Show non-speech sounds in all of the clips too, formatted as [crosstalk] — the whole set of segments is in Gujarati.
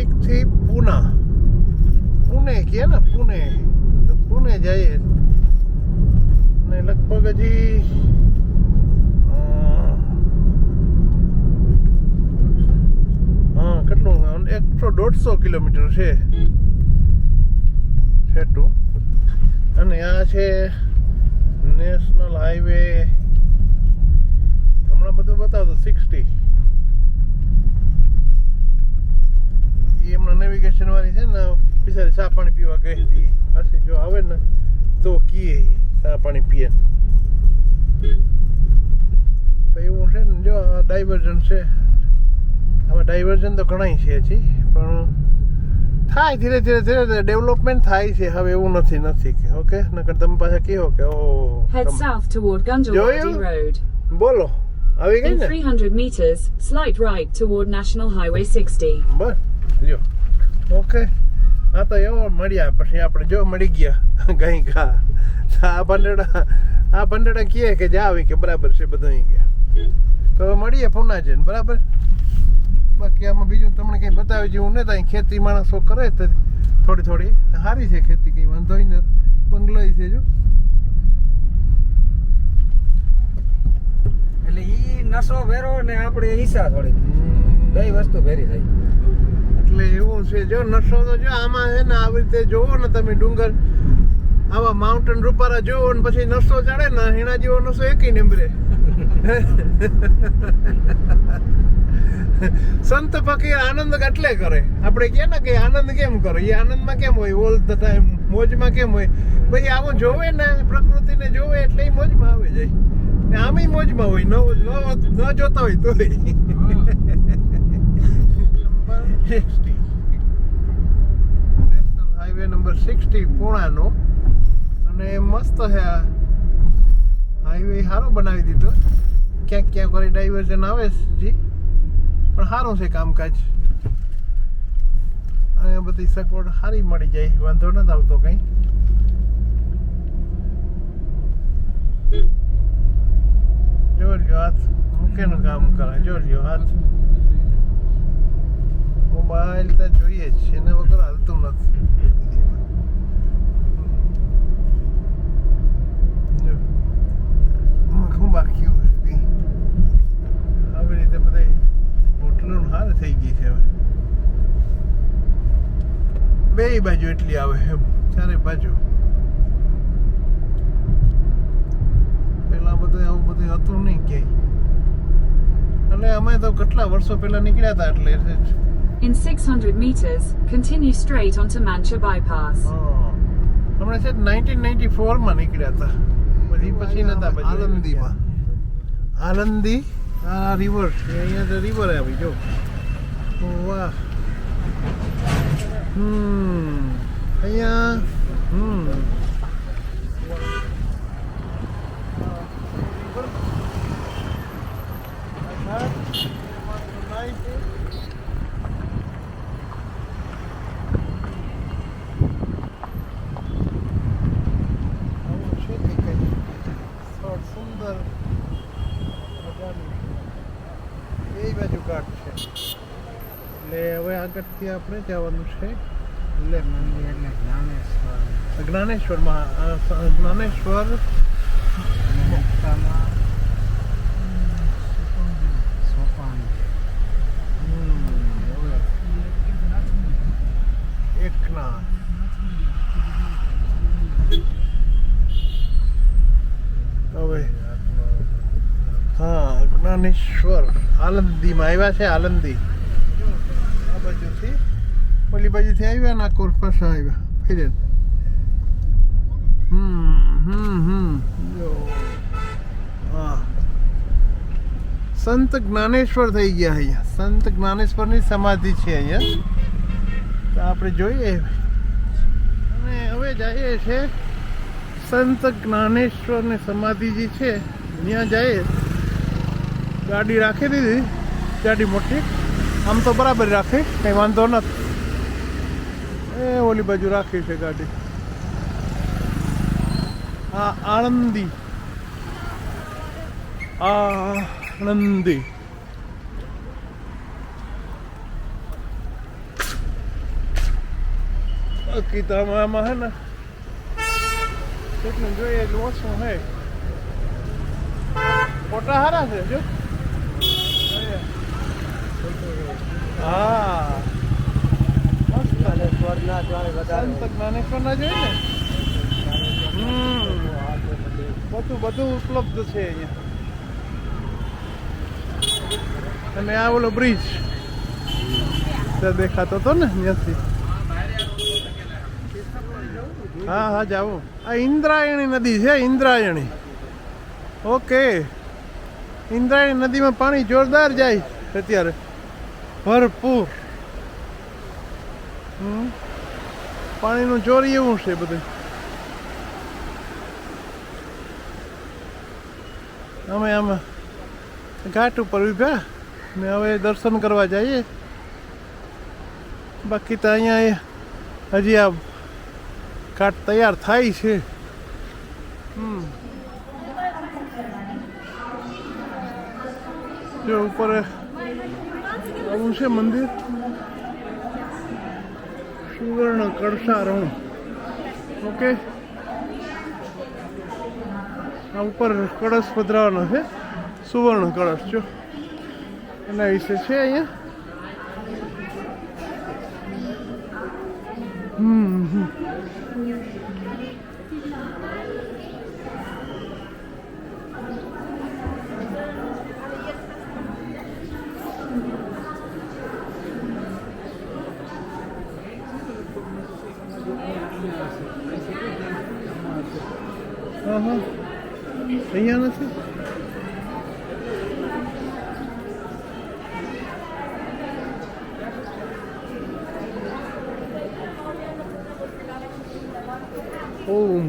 નાસિકથી પૂના. પુણે કે ને, પુણે. તો પુણે જઈએ. ને લગભગ હજી હા, કેટલું? એકસો દોઢસો કિલોમીટર છે. છેટું. અને આ છે નેશનલ હાઈવે હમણાં બધું બતાવતો સિક્સટી એ હમણાં નેવિગેશન વાળી છે ને બિચારી ચા પાણી પીવા ગઈ હતી. પાછી જો આવે ને તો કીએ ચા પાણી પીએ. તો એવું છે ને જો આ ડાયવર્ઝન છે. આમાં ડાયવર્ઝન તો ઘણાય છે હજી પણ થાય ધીરે ધીરે ધીરે ધીરે ડેવલપમેન્ટ થાય છે. હવે એવું નથી નથી કે ઓકે? નકર તમે પાછા કહો કે ઓ Head તમ- south toward Gunjalwadi Joel? Road. બોલો આવી ગઈ In ને? 300 meters, slight right toward National Highway 60. બસ જો ઓકે હા તો એવો મળ્યા. પછી આપણે જો મળી ગયા. ગઈ કા. આ ભંડેડા આ ભંડેડા કહે કે જા આવી કે બરાબર છે બધું અહીં ગયા. તો મળીએ પુના જઈને બરાબર? બાકી આમાં બીજું તમને કંઈ બતાવી જેવું નહીં અહીં ખેતી માણસો કરે તો થોડી થોડી સારી છે ખેતી કંઈ વાંધો નથી. બંગલો છે જો. એટલે એ નસો ભેરો ને આપણે હિસ્સા થોડી બે વસ્તુ ભેરી થઈ એટલે એવું છે જો નશો તો જો આમાં છે ને આવી રીતે જોવો ને તમે ડુંગર આવા માઉન્ટેન રૂપારા જોવો ને પછી નશો ચડે ને એના જેવો નશો એકેય નંબરે સંત ફકીર આનંદ એટલે કરે. આપણે કે ને કે આનંદ કેમ કરે? એ આનંદમાં કેમ હોય? ઓલ ધ ટાઈમ મોજમાં કેમ હોય? ભાઈ આવું જોવે ને પ્રકૃતિને જોવે એટલે એ મોજમાં આવે જાય. ને આમે મોજમાં હોય ન ન- જોતા હોય નેશનલ [laughs] [laughs] હાઈવે નંબર સિક્સટી પૂણાનો. અને મસ્ત છે આ. હાઈવે સારો બનાવી દીધો. ક્યાંક ક્યાંક વળી ડાયવર્ઝન આવે જી પણ સારું છે કામકાજ. અને બધી સગવડ સારી મળી જાય, વાંધો નથી આવતો કંઈ. જોજો હાથ, મૂકેનું કામ કરે જોજો હાથ. મોબાઈલ તો જોઈએ જ, એના વગર હાલતું નથી જો. આમાં શું બાકી હોય કંઈ આવી રીતે બધી હોટલો હાર થઈ ગઈ છે હવે બે બાજુ એટલી આવે એમ. ચારે બાજુ. પેલા બધું આવું બધું હતું નહીં ક્યાંય અને અમે તો કેટલા વર્ષો પહેલા નીકળ્યા હતા એટલે In 600 meters, continue straight onto Mancha Bypass. હા. હમણાં છે નાઇન્ટીન નાઇન્ટી ફોરમાં નીકળ્યા હતા. પછી પછી નતા પછી આલંદીમાં આનંદી આ રિવર અહીંયા તો રિવર આવી જો. વાહ. હમ અહીંયા હમ આવું છે કે કંઈ સ્થળ સુંદર મજાનું બે બાજુ ઘાટ છે આગળથી આપણે જવાનું છે એટલે મંદિર એટલે જ્ઞાનેશ્વર. જ્ઞાનેશ્વરમાં જ્ઞાનેશ્વર હમ, હવે હા જ્ઞાનેશ્વર. આલંદીમાં આવ્યા છે આલંદી. ઓલી બાજુથી આવ્યા ના કોર પાછા આવ્યા? ફેરે. સંત જ્ઞાનેશ્વર થઈ ગયા અહીંયા. સંત જ્ઞાનેશ્વરની સમાધિ છે અહીંયા. તો આપણે જોઈએ. અને હવે જઈએ છે. સંત જ્ઞાનેશ્વરની સમાધિ જે છે, ત્યાં જઈએ. ગાડી રાખી દીધી. ગાડી મોટી. આમ તો બરાબર રાખે. કંઈ વાંધો નથી. એ ઓલી બાજુ રાખી છે ગાડી. આ આણંદી. આણંદી. આમાં હે ને. જેટલું જોઈએ, એટલું ઓછું હે. ફોટા સારા છે, જો. હા. મસ્ત અને વધારે સંત જ્ઞાનેશ્વરના જોઈએ ને? બધું બધું ઉપલબ્ધ છે અહીંયા. અને આ ઓલો બ્રિજ ત્યાં દેખાતો હતો ને અહીંયાથી હા હા જાઓ. આ ઇન્દ્રાયણી નદી છે ઇન્દ્રાયણી. ઓકે. ઇન્દ્રાયણી નદીમાં પાણી જોરદાર જાય અત્યારે. ભરપૂર. પાણીનું ચોરી એવું છે બધું. અમે આમાં ઘાટ ઉપર ઉભ્યા ને હવે દર્શન કરવા જઈએ. બાકી તો અહીંયા હજી આ ઘાટ તૈયાર થાય છે. જો ઉપર આવું છે મંદિર. સુવર્ણ કળસારણ ઓકે? આ ઉપર કળશ પધરાવાનો છે. સુવર્ણ કળશ, જો. એના વિશે છે અહીંયા. હમ હમ. હા હા અહીંયા નથી ઓમ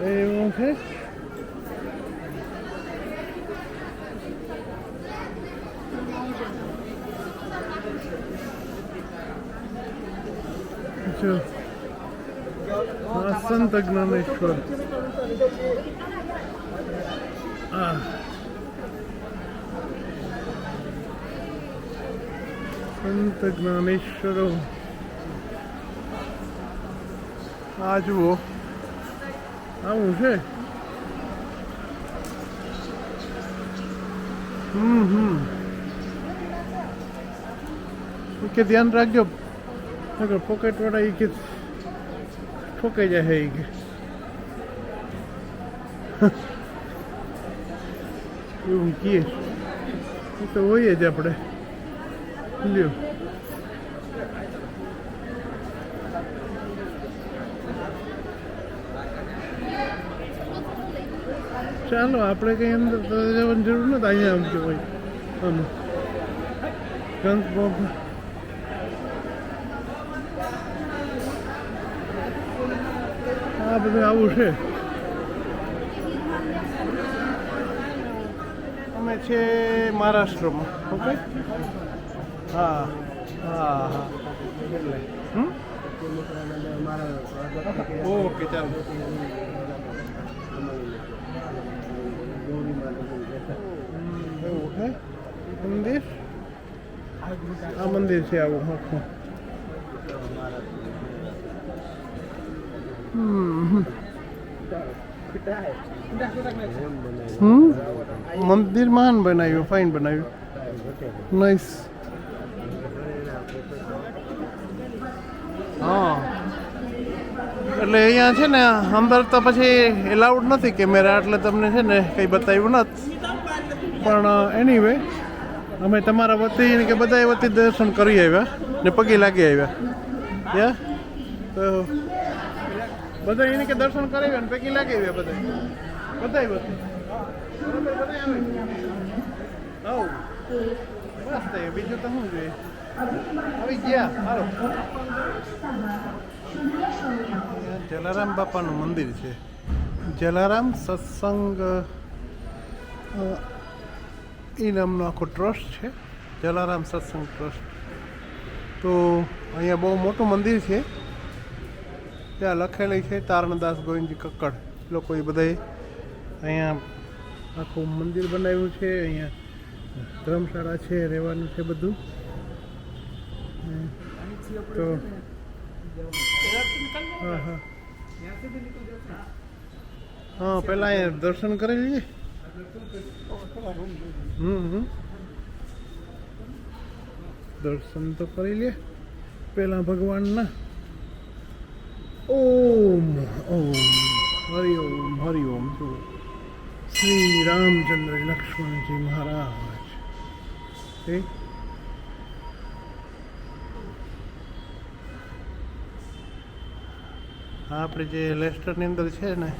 એવું છે જો આ સંત જ્ઞાનેશ્વર આ સંત જ્ઞાનેશ્વરો આ જુઓ આવું છે હમ હમ કે ધ્યાન રાખજો નકર પોકેટ વાળા ઈ કે ઠોકાઈ જાય ઈ કે એવું કીએ એ તો હોઈએ જ આપણે લ્યો ચાલો, આપણે કંઈ અંદર જવાની જરૂર નથી, અહીંયા આમ હોય. આમ. કંક આ બધું આવું છે. અમે છે મહારાષ્ટ્રમાં, ઓકે? હા હા હા. એટલે. ઓકે, ચાલો હમ, એવું છે મંદિર? આ મંદિર છે આવું આખું મંદિર મહાન બનાવ્યું ફાઇન બનાવ્યું. નાઈસ હા. એટલે અહીંયા છે ને અંદર તો પછી એલાઉડ નથી કેમેરા એટલે તમને છે ને કંઈ બતાવ્યું નથી. પણ એની વે અમે તમારા વતી કે બધા વતી દર્શન કરી આવ્યા ને પગે લાગી આવ્યા. યા? તો બધા એને કે દર્શન કરી આવ્યા ને પગી લાગી આવ્યા બધા બધા વતી. બરાબર બીજું તો શું જોઈએ? આવી ગયા, હાલો. જલારામ બાપાનું મંદિર છે. જલારામ સત્સંગ એ નામનો આખો ટ્રસ્ટ છે, જલારામ સત્સંગ ટ્રસ્ટ. તો અહીંયા બહુ મોટું મંદિર છે. ત્યાં લખેલી છે, તારણદાસ ગોવિંદજી કક્કડ. લોકો એ બધાએ અહીંયા આખું મંદિર બનાવ્યું છે, અહીંયા ધર્મશાળા છે, રહેવાનું છે બધું. તો હા હા. હા, પહેલાં અહીંયા દર્શન કરી લઈએ દર્શન તો કરી લે પહેલા ભગવાનના ઓમ ઓમ હરિ ઓમ હરિ ઓમ જો શ્રી રામચંદ્ર લક્ષ્મણજી મહારાજ એ આ આપણે જે લેસ્ટરની અંદર છે ને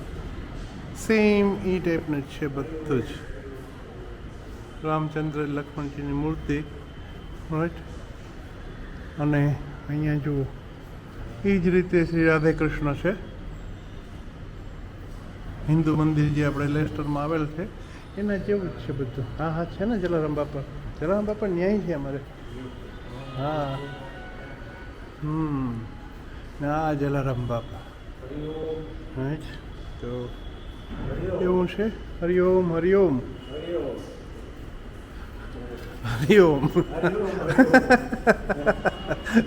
સેમ એ ટાઈપનું જ છે બધું જ. રામચંદ્ર લક્ષ્મણજીની મૂર્તિ રાઈટ અને અહીંયા જુઓ એ જ રીતે શ્રી રાધે કૃષ્ણ છે. હિન્દુ મંદિર જે આપણે લેસ્ટરમાં આવેલ છે, એના જેવું જ છે બધું. હા હા, છે ને જલારામ બાપા? જલારામ બાપા ન્યાય છે અમારે. હા. હમ. હા જલારામ બાપા. રાઈટ તો એવું છે? હરિઓમ હરિઓમ હરિઓમ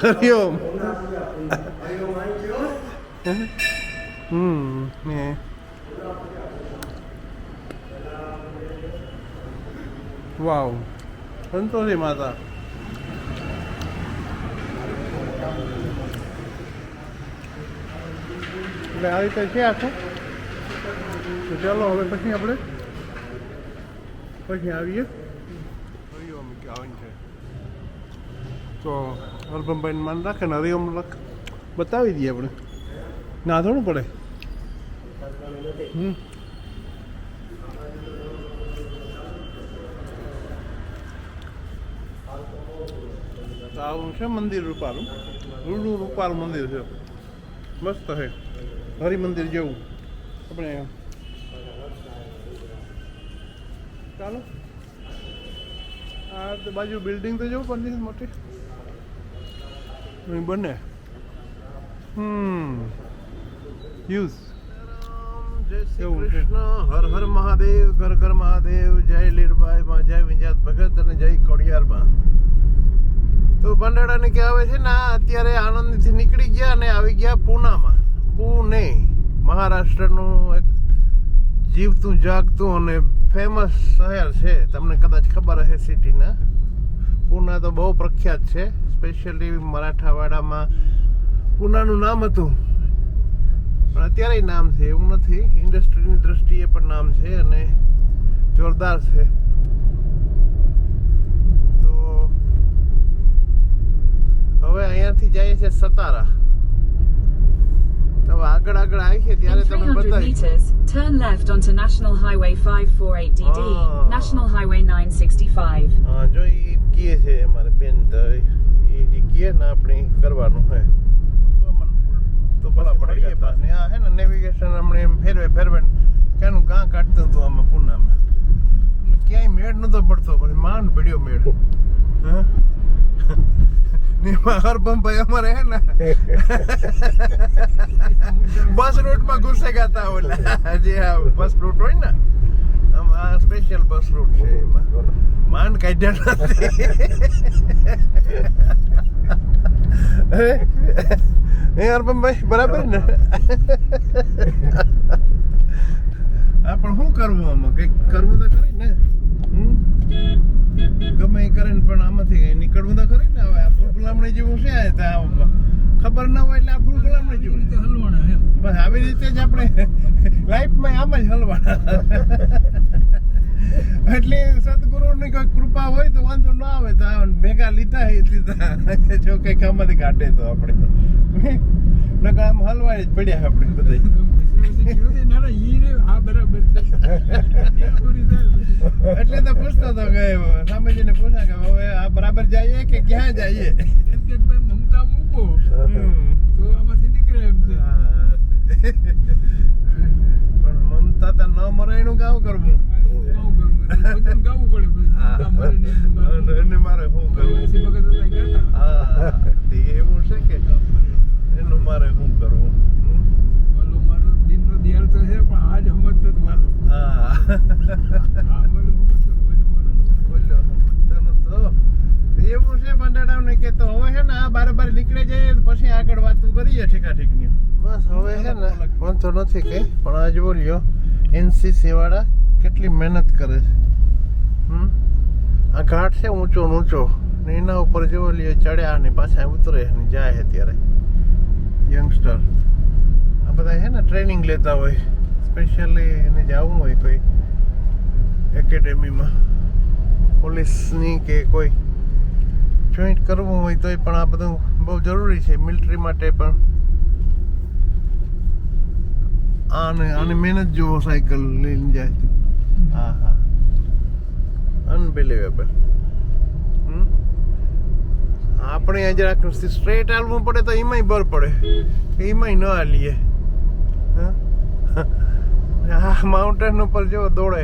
હરિઓમ હમ, ને. વાવ. સંતોષી માતા. એટલે આ રીતે છે આખું? તો ચાલો હવે પછી આપણે પછી આવીએ. તો અલ્પમભાઈને માન રાખે ને હરિઓમ લખ બતાવી દઈએ આપણે. ના, થોડું પડે. હમ. આવું છે મંદિર રૂપાલું રૂડું રૂપાલ મંદિર છે. મસ્ત છે. હરિ મંદિર જેવું. આપણે ચાલો. આ તો બાજુ બિલ્ડિંગ તો જોવું પણ મોટી. બંને. હમ. યુઝ જય શ્રી કૃષ્ણ. હર હર મહાદેવ ઘર ઘર મહાદેવ જય લીરબાઈ જય વિંજાત ભગત અને જય ખોડિયારમાં તો ભંડારાને કહેવાય છે ને અત્યારે આણંદથી નીકળી ગયા અને આવી ગયા પૂનામાં. પુણે. મહારાષ્ટ્રનું એક જીવતું, જાગતું અને ફેમસ શહેર છે. તમને કદાચ ખબર હશે સિટીના. પૂના તો બહુ પ્રખ્યાત છે સ્પેશિયલી મરાઠાવાડામાં. પૂનાનું નામ હતું. પણ અત્યારે નામ છે, એવું નથી. ઇન્ડસ્ટ્રીની દ્રષ્ટિએ પણ નામ છે અને જોરદાર છે. તો હવે અહીંયાથી જઈએ છે સતારા. તો હવે આગળ આગળ આવી છે ત્યારે તમને તમે 300 બતાવી. meters, turn left onto National Highway 548 DD National Highway 965. હા જો એ કીએ છે અમારે બેન તો એ જે કીએ ને આપણે કરવાનું હે. તો ભલા પડીએ પાછને આ હે ને નેવિગેશન આપણે એમ ફેરવે ફેરવે. ને ક્યાંનું કાં કાઢતું હતું આમાં પૂનામાં? એટલે ક્યાંય મેળ નતો પડતો પણ માંડ પડ્યો મેળ. હા? ને એમાં હરભમભાઈ અમારે હે ને બસ રૂટમાં ઘૂસે ગાતા ઓલા જે આ બસ રૂટ હોય ને આમ આ સ્પેશિયલ બસ રૂટ છે એમાં માંડ કાઢ્યા નથી હે હે અરબમભાઈ બરાબર ને આ પણ શું કરવું આમાં કંઈક કરવું તો ખરી ને હમ? ગમે એ કરે ને પણ આમાંથી કંઈ નીકળવું તો ખરી ને હવે આ ફૂલ જેવું છે ખબર ના હોય એટલે આ ફૂલ ગુલામણી જેવું બસ આવી રીતે જ આપણે લાઈફમાં આમ જ હલવાના. એટલે સદગુરુની કોઈ કૃપા હોય તો વાંધો ના આવે, તો ભેગા લીધા એ લીધા જો કંઈક આમાંથી કાઢે તો આપણે. નકર આમ હલવાય જ પડ્યા આપણે બધા એટલે તો પૂછતો હતો કે સામેજીને પૂછા કે હવે આ બરાબર જઈએ કે ક્યાં જઈએ? મમતા મૂકો. તો આમાંથી નીકળે એમ છે પણ મમતા તો ન મરે એનું ગાવ કરવું. ગાવું પડે એનું મારે. શું કરવું. હા એવું છે કે એનું મારે શું કરવું? મારો દિનનો દિયાળ તો છે પણ આજ સમજતો જ વાલો. હા. આ બોલો સમજતો, બોલો બોલો. બોલ્યો એવું છે બંડાડાવ ને કે તો હવે ને આ બારે બારે નીકળી જઈએ પછી આગળ વાતું કરીએ ઠીકા ઠીકની બસ હવે છે ને વાંધો નથી કઈ પણ આજ બોલ્યો એનસીસી વાળા કેટલી મહેનત કરે છે. હમ? આ ઘાટ છે ઊંચો ઊંચો ને એના ઉપર જો લ્યો ચડ્યા ને પાછા ઉતરે ને જાય છે ત્યારે. યંગસ્ટર. આ બધા છે ને ટ્રેનિંગ લેતા હોય સ્પેશિયલી એને જવું હોય કોઈ એકેડેમીમાં. પોલીસની કે કોઈ જોઈન્ટ કરવું હોય તોય પણ આ બધું બહુ જરૂરી છે મિલિટરી માટે પણ. આને આને મહેનત જુઓ સાયકલ લઈને જાય હા હા. અનબિલીવેબલ આપણે અહીંયા જરાક સ્ટ્રેટ હાલવું પડે તો એમાંય બર પડે. એમાંય ન હાલીએ. હા? માઉન્ટેન [laughs] ઉપર જો દોડે.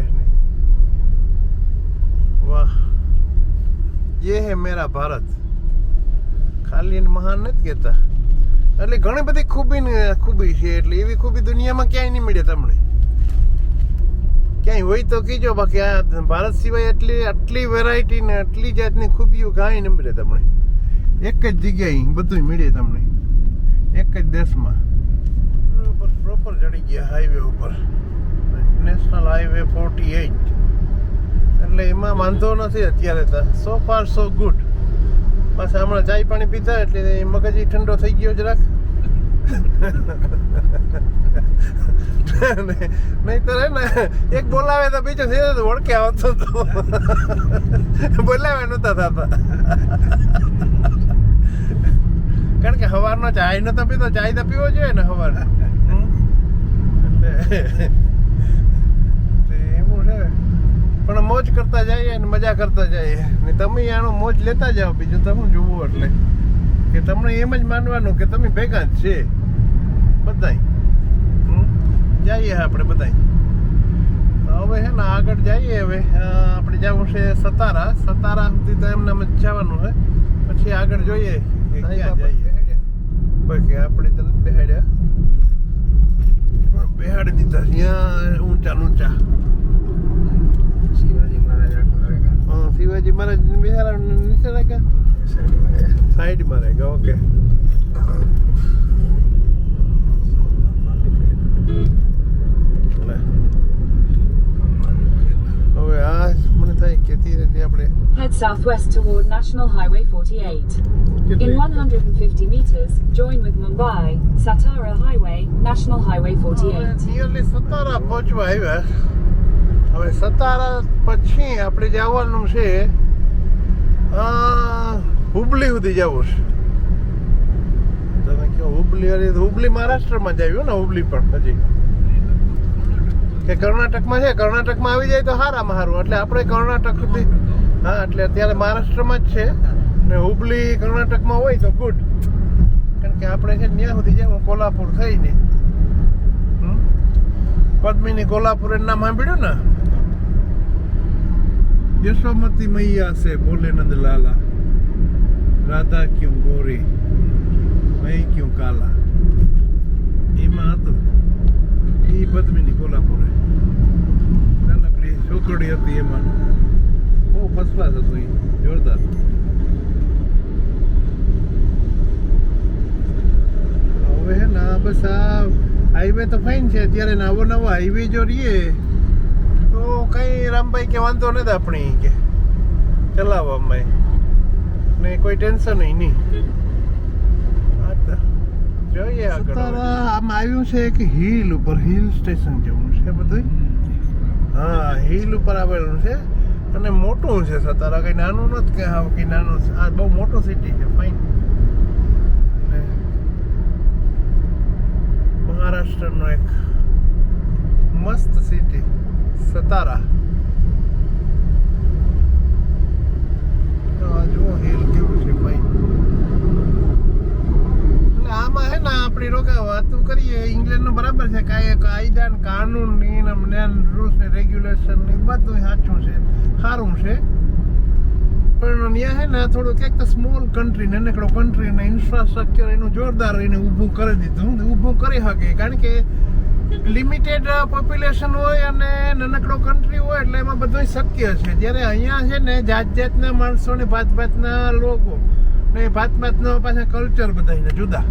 વાહ. યે હે મેરા ભારત. ખાલી મહાન નથી કહેતા. એટલે ઘણી બધી ખૂબી ખૂબી છે એટલે એવી ખૂબી દુનિયામાં ક્યાંય નહીં મળે તમને. ક્યાંય હોય તો કીજો બાકી આ ભારત સિવાય એટલી આટલી વેરાયટી ને આટલી જાતની ખૂબીઓ કાંઈ નહીં મળે તમને. એક જ જગ્યાએ બધું મળે તમને. એક જ દેશમાં. પ્રોપર ચડી ગયા હાઈવે ઉપર. નેશનલ હાઈવે ફોર્ટી એઇટ એટલે એમાં વાંધો નથી અત્યારે તો. સો ફાર સો ગુડ પાછા હમણાં ચાય પાણી પીતા એટલે મગજ ઠંડો થઈ ગયો જરાક. નહીં તો હે ને એક બોલાવે તો બીજો તો ઓળખે આવતો તો. બોલાવે નતા થતા. કારણ કે સવારનો ચાય નતો પીતો, ચાય તો પીવો જોઈએ ને સવારે તે એવું છે પણ મોજ કરતા જઈએ ને મજા કરતા જઈએ. ને તમે આનો મોજ લેતા જાઓ બીજું તો હું જોવું એટલે. કે તમને એમ જ માનવાનું કે તમે ભેગા જ છે. બધાય? જઈએ આપણે બધાય. હવે છે ને આગળ જઈએ હવે. આપણે જવું છે સતારા. સતારા સુધી તો એમને જ જવાનું છે પછી આગળ જોઈએ કે ક્યાં જઈએ. કોઈ કે આપણે તો બેહાડ્યા. બેહાડી દીધા. ત્યાં ઊંચા ઊંચા શિવાજી મહારાજ આખો રહેગા હા, શિવાજી મહારાજ બિહારા નીચે રાખ્યા સાઈડમાં રાખ્યા ઓકે લે. હવે આ મને થાય કે ધીરે ધીરે આપણે Head southwest toward National Highway 48. In 150 meters, join with Mumbai, Satara Highway, National Highway 48. Nearly Satara પહોંચવા આવ્યા હવે સતારા પછી આપણે જવાનું છે હુબલી સુધી જવું છે. તમે કહો હુબલી, અરે હુબલી મહારાષ્ટ્રમાં જાય ને, હુબલી પણ હજી. કે કર્ણાટકમાં છે? કર્ણાટકમાં આવી જાય તો સારામાં સારું એટલે આપણે કર્ણાટક સુધી હા, એટલે અત્યારે મહારાષ્ટ્રમાં જ છે. ને હુબલી કર્ણાટકમાં હોય તો ગુડ કારણ કે આપણે છે ત્યાં સુધી જવું, કોલ્હાપુર થઈને? પદ્મિની કોલ્હાપુર એનું નામ સાંભળ્યું ને? યશોમતી મૈયા છે ભોલેનંદ લાલા રાધા ક્યું ગોરી મય ક્યું કાલા એમાં હતું એ પદ્મિની કોલ્હાપુરે નાનકડી છોકરી હતી એમાં બહુ ફસફાસ હતું એ જોરદાર હવે હે ના બસ આ હાઈવે તો ફાઇન છે અત્યારે નવો નવો હાઈવે જો રહીએ તો કઈ રામભાઈ કે વાંધો નથી આપણે કે. ચલાવવામાં ને કોઈ ટેન્શન નહીં. જોઈએ આગળ આમ આવ્યું છે કે હિલ ઉપર, હિલ સ્ટેશન જેવું છે બધું હા, હિલ ઉપર આવેલું છે. અને મોટું છે સતારા, કંઈ નાનું નથી કે હા કઈ નાનું છે. આ બહુ મોટું સિટી છે ફાઇન મહારાષ્ટ્રનો એક મસ્ત સિટી સતારા. ને આપણી રોકા વાતું કરીએ, ઇંગ્લેન્ડનું બરાબર છે, કાંઈ કાયદા ને કાનૂન ને રૂલ્સ ને રેગ્યુલેશન ને બધું સાચું છે, સારું છે. પણ ત્યાં હે ને થોડુંક એક તો સ્મોલ કન્ટ્રી ને નાનકડો કન્ટ્રી ને ઇન્ફ્રાસ્ટ્રક્ચર એનું જોરદાર એને ઊભું કરી દીધું ઊભું કરી શકે, કારણ કે લિમિટેડ પોપ્યુલેશન હોય અને નાનકડો કન્ટ્રી હોય એટલે એમાં બધું શક્ય છે. જ્યારે અહીંયા છે ને જાત જાતના માણસો ને ભાત ભાતના લોકો ને ભાત ભાતનો પાછા કલ્ચર બધાને જુદા.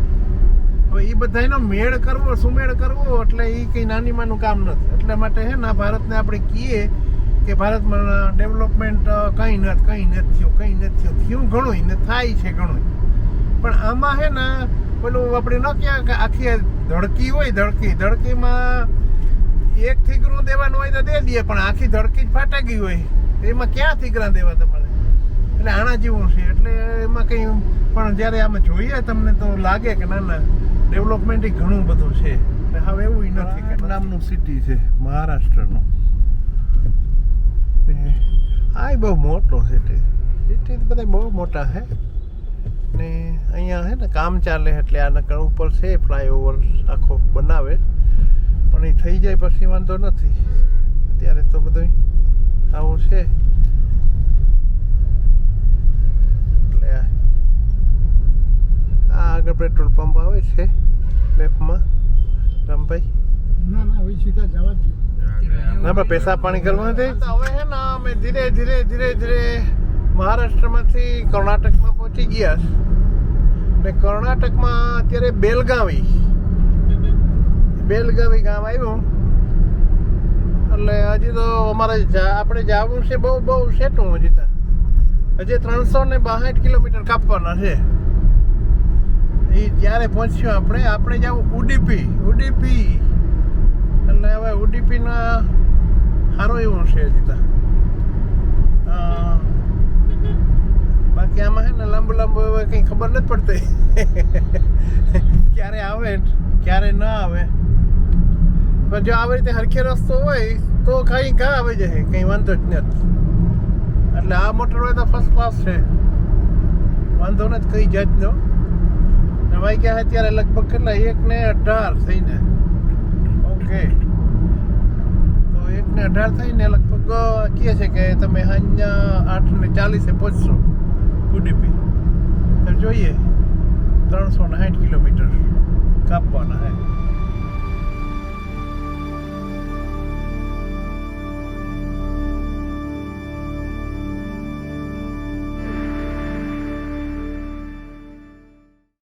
હવે એ બધાનો મેળ કરવો, સુમેળ કરવો એટલે એ કંઈ નાની માનું કામ નથી. એટલા માટે છે ને ભારતને આપણે કહીએ કે ભારતમાં ડેવલપમેન્ટ કંઈ નથી કંઈ નથી થયું, કંઈ નથી થયું. થયું ઘણું ને થાય છે ઘણું પણ આમાં છે ને પેલું આપણે ન કહેવાય કે આખી ધડકી હોય ધડકી. ધડકીમાં એક થીગરું દેવાનું હોય તો દે દઈએ પણ આખી ધડકી જ ફાટા ગઈ હોય. એમાં ક્યાં થીગરા દેવા તમારે? એટલે આના જેવું છે. એટલે એમાં કંઈ પણ જ્યારે આમાં જોઈએ તમને તો લાગે કે ના ના ડેવલપમેન્ટ ઘણું બધું છે. હવે એવું નથી કે નામનું સિટી છે મહારાષ્ટ્રનું. આ બહુ મોટો સિટી સિટી બધા બહુ મોટા છે. ને અહીંયા છે ને કામ ચાલે એટલે આ નકર ઉપર છે ફ્લાયઓવર આખો બનાવે. પણ એ થઈ જાય પછી વાંધો નથી. અત્યારે તો બધું આવું છે. એટલે આ આ આગળ પેટ્રોલ પંપ આવે છે લેફ્ટમાં. રામભાઈ? ના ના હવે સીધા જવા જ ના પણ પૈસા પાણી કરવા નથી હવે હે ને અમે ધીરે ધીરે ધીરે ધીરે મહારાષ્ટ્રમાંથી કર્ણાટકમાં પહોંચી ગયા. છે. કર્ણાટકમાં અત્યારે બેલગાવી. બેલગાવી ગામ આવ્યું. એટલે હજી તો અમારે આપણે જવું છે બહુ બહુ સેટું હજી તો. હજી ત્રણસો ને બાસઠ કિલોમીટર કાપવાના છે. એ ત્યારે પહોંચ્યું આપણે આપણે જવું ઉડીપી ઉડીપી. એટલે હવે ઉડીપીના સારું એવું છે હજી તો. બાકી આમાં છે ને લાંબુ લાંબુ હવે કંઈ ખબર નથી પડતી. [laughs] ક્યારે આવે ક્યારે ન આવે. પણ જો આવી રીતે હરખે રસ્તો હોય તો કઈ ઘા આવી જાય, કંઈ વાંધો જ નથી. એટલે આ મોટર હોય તો ફર્સ્ટ ક્લાસ છે. વાંધો નથી, કઈ જાતનો. ભાઈ ક્યાં અત્યારે લગભગ કેટલા, એક ને અઢાર થઈને. ઓકે. તો એક ને અઢાર થઈને લગભગ કહે છે કે તમે સાંજના આઠ ને ચાલીસે પહોંચશો. ઉડીપી જોઈએ ત્રણસો ને સાઠ કિલોમીટર કાપવાના હે.